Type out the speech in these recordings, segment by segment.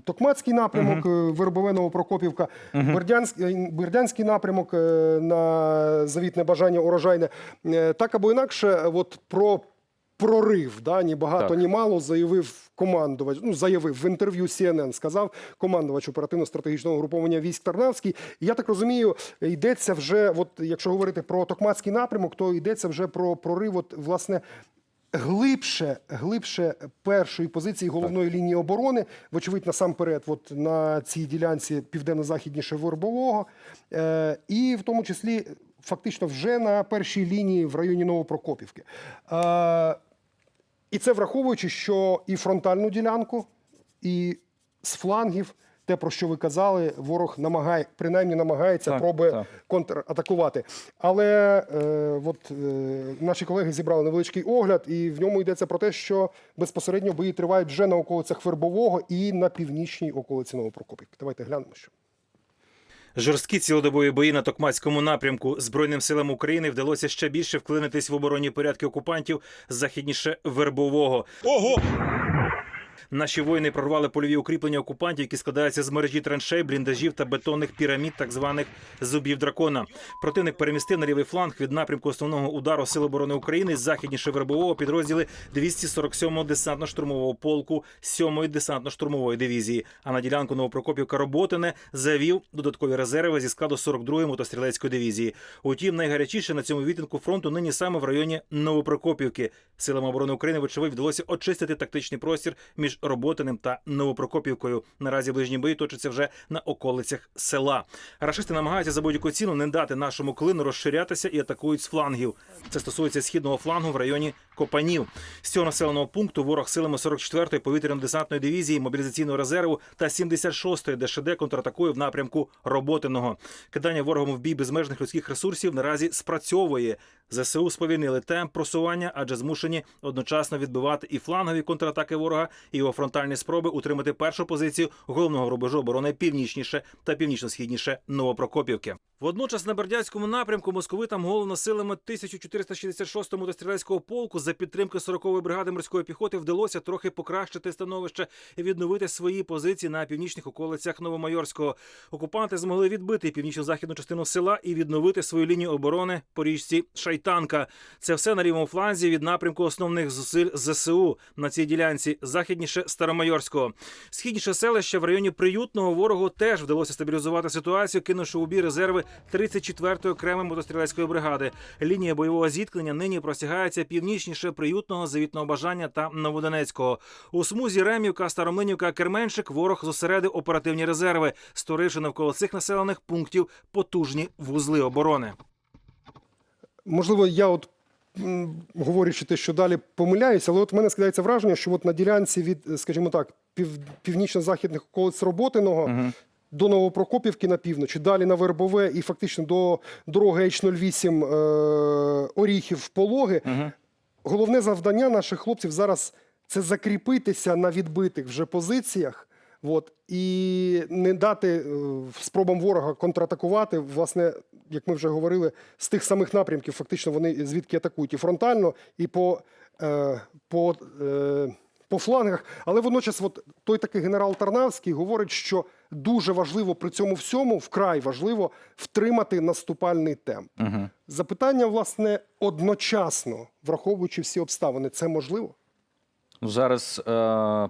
Токмацький напрямок, mm Вербове Новопрокопівка, Бердянський, Бердянський напрямок е, на завітне бажання урожайне. Е, Так або інакше, от про прорив, да, ні багато, Так. ні мало, заявив командувач, ну, заявив в інтерв'ю CNN, сказав командувач оперативно-стратегічного груповання військ Тарнавський. І я так розумію, йдеться вже, от якщо говорити про Токмацький напрямок, то йдеться вже про прорив, от, власне, глибше, глибше першої позиції головної лінії оборони, вочевидь, насамперед, от на цій ділянці південно-західніше Вербового, е, і в тому числі фактично вже на першій лінії в районі Новопрокопівки. Е, і це враховуючи, що і фронтальну ділянку, і з флангів, те, про що ви казали, ворог намагає, принаймні намагається, Так, пробує так. контратакувати. Але е, от, е, наші колеги зібрали невеличкий огляд, і в ньому йдеться про те, що безпосередньо бої тривають вже на околицях Вербового і на північній околиці Новопрокопівки. Давайте глянемо, що. Жорсткі цілодобові бої на Токмацькому напрямку Збройним силам України вдалося ще більше вклинитись в оборонні порядки окупантів західніше Вербового. Ого! Наші воїни прорвали польові укріплення окупантів, які складаються з мережі траншей, бліндажів та бетонних пірамід, так званих зубів дракона. Противник перемістив на лівий фланг від напрямку основного удару Сил оборони України західніше Вербового підрозділи 247-го десантно-штурмового полку 7-ї десантно-штурмової дивізії. А на ділянку Новопрокопівка Роботине завів додаткові резерви зі складу 42-ї мотострілецької дивізії. Утім, найгарячіше на цьому відтинку фронту нині саме в районі Новопрокопівки. Силам оборони України вочевидь вдалося очистити тактичний простір між Роботиним та Новопрокопівкою. Наразі ближні бої точаться вже на околицях села. Рашисти намагаються за будь-яку ціну не дати нашому клину розширятися і атакують з флангів. Це стосується східного флангу в районі Копанів. З цього населеного пункту ворог силами 44-ї повітряно-десантної дивізії, мобілізаційного резерву та 76-ї ДШД контратакує в напрямку Роботиного. Кидання ворогом в бій безмежних людських ресурсів наразі спрацьовує. ЗСУ сповільнили темп просування, адже змушені одночасно відбивати і флангові контратаки ворога, і його фронтальні спроби утримати першу позицію головного рубежу оборони північніше та північно-східніше Новопрокопівки. Водночас на Бердянському напрямку московитам головно силами 1466-го мотострілецького полку за підтримки 40-ї бригади морської піхоти вдалося трохи покращити становище і відновити свої позиції на північних околицях Новомайорського. Окупанти змогли відбити північно-західну частину села і відновити свою лінію оборони по річці Шайтанка. Це все на лівому фланзі від напрямку основних зусиль ЗСУ на цій ділянці західніше Старомайорського. Східніше селище в районі приютного ворогу теж вдалося стабілізувати ситуацію, кинувши у бій резерви 34-ї окремої мотострілецької бригади. Лінія бойового зіткнення нині простягається північніше приютного завітного бажання та Новодонецького. У смузі Ремівка, Старомлинівка, Керменшик ворог зосередив оперативні резерви, створивши навколо цих населених пунктів потужні вузли оборони. Можливо, я от говорячи те, що далі помиляюся, але от в мене складається враження, що от на ділянці від, е, скажімо так, пів, північно-західних околиць Роботиного до Новопрокопівки на півночі, далі на Вербове і фактично до дороги H08 е, Оріхів Пологи. Головне завдання наших хлопців зараз це закріпитися на відбитих вже позиціях. От, і не дати е, спробам ворога контратакувати, власне, як ми вже говорили, з тих самих напрямків, фактично вони звідки атакують і фронтально, і по, е, по, е, по флангах. Але водночас, от той такий генерал Тарнавський говорить, що дуже важливо при цьому всьому, вкрай важливо, втримати наступальний темп. Запитання, власне, одночасно, враховуючи всі обставини, це можливо? Ну, Зараз,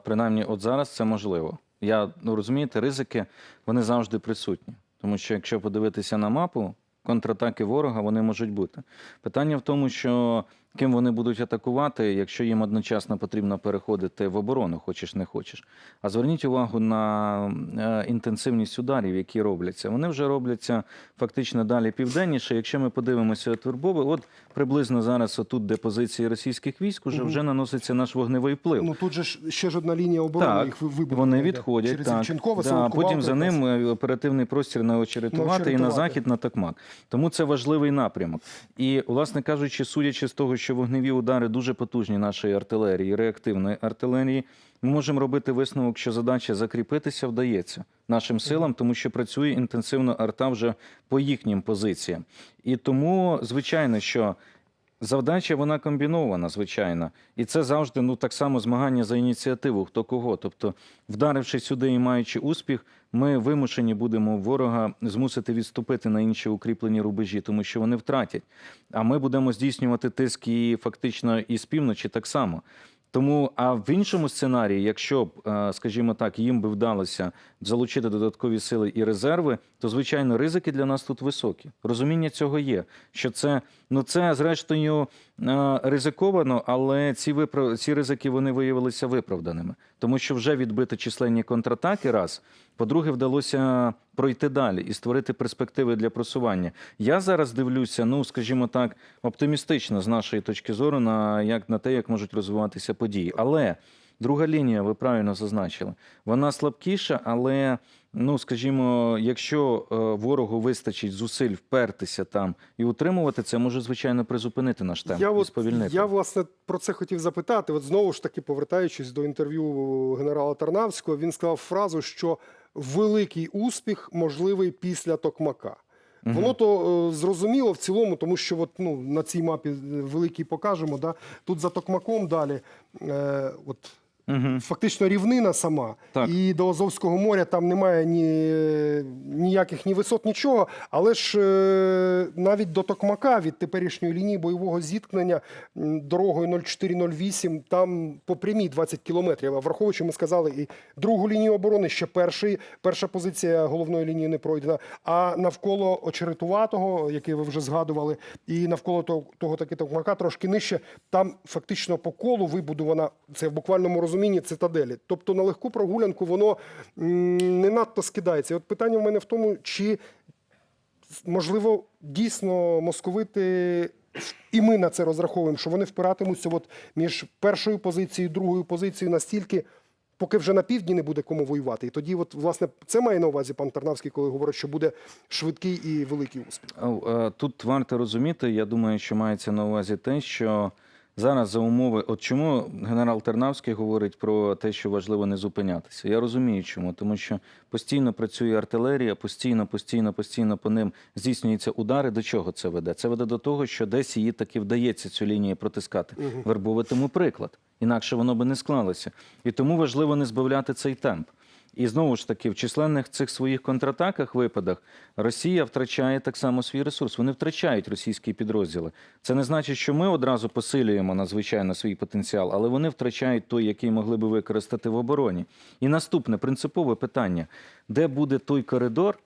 принаймні, от зараз це можливо. Я ну розумієте, ризики вони завжди присутні. Тому що якщо подивитися на мапу, контратаки ворога вони можуть бути. Питання в тому, що ким вони будуть атакувати, якщо їм одночасно потрібно переходити в оборону, хочеш не хочеш. А зверніть увагу на е, інтенсивність ударів, які робляться. Вони вже робляться фактично далі південніше. Якщо ми подивимося от Вербове, от приблизно зараз, отут, де позиції російських військ, уже вже наноситься наш вогневий вплив. Ну тут же ж ще ж одна лінія оборони Так, їх ви- вони відходять. через Так, Івченкове, да, потім за ним е, оперативний простір на очеретувати і на захід на Токмак. Тому це важливий напрямок. І, власне кажучи, судячи з того, що вогневі удари дуже потужні нашої артилерії, реактивної артилерії, ми можемо робити висновок, що задача закріпитися вдається нашим силам, тому що працює інтенсивно арта вже по їхнім позиціям. І тому, звичайно, що Завдача вона комбінована, звичайно, і це завжди ну так само змагання за ініціативу, хто кого. Тобто, вдаривши сюди і маючи успіх, ми вимушені будемо ворога змусити відступити на інші укріплені рубежі, тому що вони втратять. А ми будемо здійснювати тиск і фактично і з півночі так само. Тому, а в іншому сценарії, якщо б, е, скажімо так, їм би вдалося залучити додаткові сили і резерви, то звичайно ризики для нас тут високі. Розуміння цього є. Що це ну це зрештою е, ризиковано, але ці виправ... ці ризики вони виявилися виправданими, тому що вже відбити численні контратаки. Раз по-друге, вдалося пройти далі і створити перспективи для просування. Я зараз дивлюся, ну скажімо так, оптимістично з нашої точки зору на як на те, як можуть розвиватися події. Але друга лінія, ви правильно зазначили, вона слабкіша, але ну скажімо, якщо е, ворогу вистачить зусиль впертися там і утримувати, це може звичайно призупинити наш темп Я, і сповільнити. я власне про це хотів запитати. От знову ж таки, повертаючись до інтерв'ю генерала Тарнавського, він сказав фразу, що великий успіх можливий після Токмака. Воно то е, зрозуміло в цілому, тому що от, ну, на цій мапі великій покажемо. Да? Тут за Токмаком далі. Е, от, Мгм. Фактично рівнина сама, Так. і до Азовського моря там немає ні, ніяких ні висот, нічого. Але ж е, навіть до Токмака від теперішньої лінії бойового зіткнення дорогою 0408 там по прямій 20 кілометрів. А враховуючи, ми сказали, і другу лінію оборони ще перший, перша позиція головної лінії не пройдена. А навколо очеретуватого, який ви вже згадували, і навколо того, того таки Токмака трошки нижче, там фактично по колу вибудована це в буквальному розумінні цитаделі. Тобто на легку прогулянку воно не надто скидається. І От питання в мене в тому, чи можливо дійсно московити. І ми на це розраховуємо, що вони впиратимуться от між першою позицією і другою позицією настільки, поки вже на півдні не буде кому воювати. І тоді, от, власне, це має на увазі пан Тарнавський, коли говорить, що буде швидкий і великий успіх. Е, Тут варто розуміти, я думаю, що мається на увазі те, що зараз за умови, от чому генерал Тернавський говорить про те, що важливо не зупинятися. Я розумію, чому, тому що постійно працює артилерія, постійно, постійно, постійно по ним здійснюються удари. До чого це веде? Це веде до того, що десь її таки вдається цю лінію протискати. Вербоватиму приклад. Інакше воно би не склалося. І тому важливо не збавляти цей темп. І знову ж таки, в численних цих своїх контратаках, випадах, Росія втрачає так само свій ресурс. Вони втрачають російські підрозділи. Це не значить, що ми одразу посилюємо надзвичайно свій потенціал, але вони втрачають той, який могли би використати в обороні. І наступне принципове питання: де буде той коридор,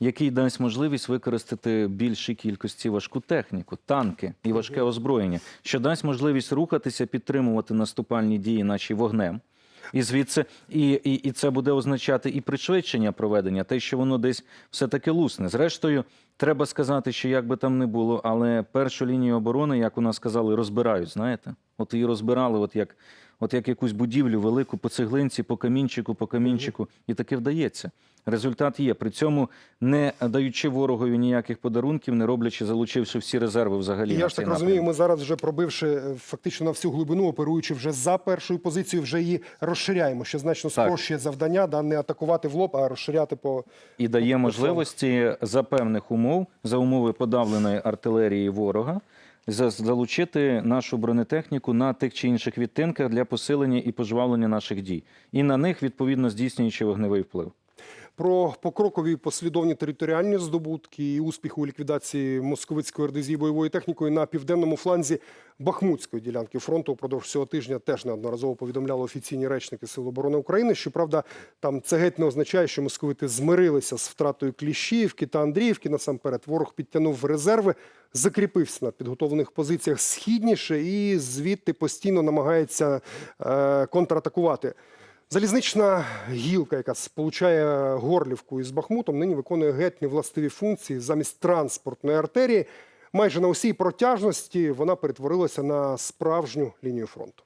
який дасть можливість використати більшій кількості важку техніку, танки і важке озброєння, що дасть можливість рухатися, підтримувати наступальні дії наші вогнем. І звідси, і, і, і це буде означати і пришвидшення проведення, те, що воно десь все-таки лусне. Зрештою, треба сказати, що як би там не було, але першу лінію оборони, як у нас сказали, розбирають. Знаєте, от її розбирали, от як, от як якусь будівлю велику по цеглинці, по камінчику, по камінчику, і таке вдається. Результат є. При цьому не даючи ворогові ніяких подарунків, не роблячи, залучивши всі резерви взагалі. Я ж так розумію, ми зараз вже пробивши е, фактично на всю глибину, оперуючи вже за першою позицією, вже її розширяємо, що значно спрощує завдання, да, не атакувати в лоб, а розширяти по і дає По можливості за певних умов, за умови подавленої артилерії ворога, за- залучити нашу бронетехніку на тих чи інших відтинках для посилення і пожвавлення наших дій, і на них відповідно здійснюючи вогневий вплив. Про покрокові послідовні територіальні здобутки і успіх у ліквідації московицької ордезії бойовою технікою на південному фланзі Бахмутської ділянки фронту упродовж цього тижня теж неодноразово повідомляли офіційні речники Сил оборони України. Щоправда, там це геть не означає, що московити змирилися з втратою Кліщіївки та Андріївки. Насамперед, ворог підтягнув резерви, закріпився на підготовлених позиціях східніше і звідти постійно намагається е, контратакувати. Залізнична гілка, яка сполучає Горлівку із Бахмутом, нині виконує геть невластиві функції замість транспортної артерії. Майже на усій протяжності вона перетворилася на справжню лінію фронту.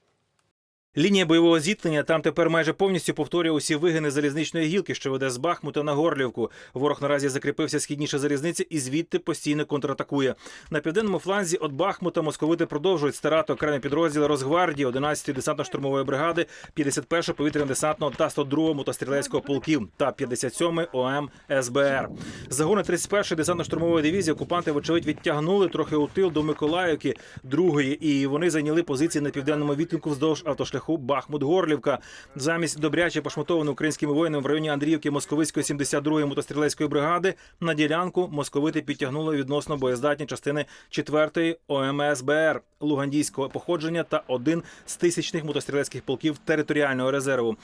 Лінія бойового зіткнення там тепер майже повністю повторює усі вигини залізничної гілки, що веде з Бахмута на Горлівку. Ворог наразі закріпився східніше залізниці і звідти постійно контратакує. На південному фланзі від Бахмута московити продовжують старати окремі підрозділи Росгвардії, 11-ї десантно-штурмової бригади, 51-го повітряно-десантного та 102-го мотострілецького полків та 57-й ОМ СБР. Загони 31-ї десантно-штурмової дивізії окупанти, вочевидь, відтягнули трохи у тил до Миколаївки другої, і вони зайняли позиції на південному відтинку вздовж автошляху Бахмут-Горлівка. Замість добряче пошматованої українськими воїнами в районі Андріївки Московицької 72-ї мотострілецької бригади на ділянку московити підтягнули відносно боєздатні частини 4-ї ОМСБР Лугандійського походження та один з тисячних мотострілецьких полків територіального резерву.